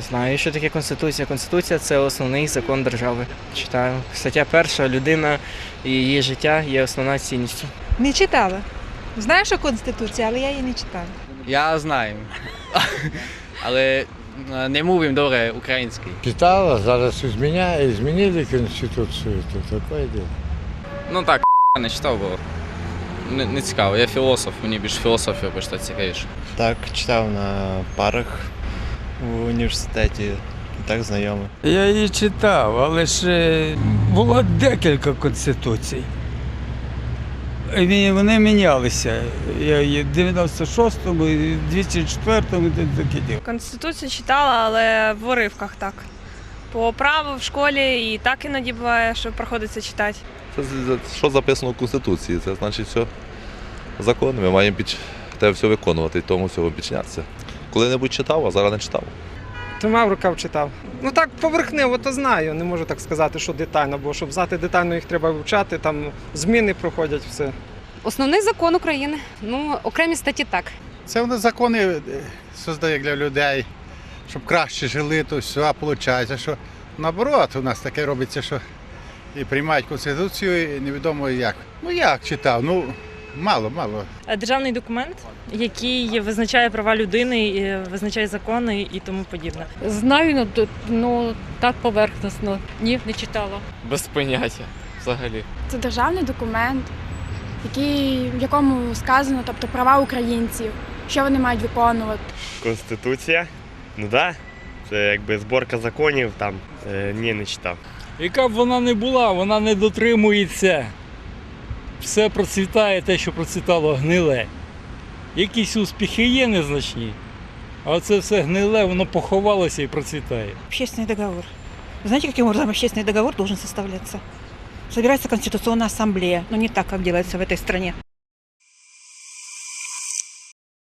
Знаю, що таке Конституція. Конституція це основний закон держави. Читаю. Стаття перша людина і її життя є основна цінністю. Не читала. Знаю, що Конституція, але я її не читала. Я знаю. Але е, не мовим добре український. Читала, зараз зміняє, змінили Конституцію, то таке діло. Ну так, не читав, бо не, не цікаво. Я філософ, мені більше філософія почитати цікавіше. Так, читав на парах в університеті, так знайомий. Я її читав, але ж було декілька конституцій. І Вони мінялися. Я в 96-му, 204-му, і таке діло. Конституцію читала, але в уривках так. По праву в школі і так іноді буває, що приходиться читати. Це що записано в Конституції? Це значить все закони. Ми маємо під те все виконувати тому всього підчинятися. Коли-небудь читав, а зараз не читав. В рукав читав. Ну так поверхнево то знаю. Не можу так сказати, що детально, бо щоб знати детально їх треба вивчати, там зміни проходять все. Основний закон України. Ну, окремі статті так. Це вони закони е, создає для людей, щоб краще жили, то все, а виходить, що наоборот, у нас таке робиться, що і приймають конституцію, і невідомо як. Ну як читав? Ну мало, мало. Державний документ, який визначає права людини, визначає закони і тому подібне. Знаю, ну, ну так поверхносно. Ні, не читала. Без поняття взагалі. Це державний документ, який, в якому сказано тобто, права українців, що вони мають виконувати. Конституція? Ну так. Да. Це якби зборка законів там. Е, ні, не читав. Яка б вона не була, вона не дотримується Все процвітає те, що процвітало гниле. Якісь успіхи є незначні, а це все гниле, воно поховалося і процвітає. Общественный договор. Знаете, каким образом общественный договор должен составляться? Собирается Конституционная ассамблея, но не так, как делается в этой стране.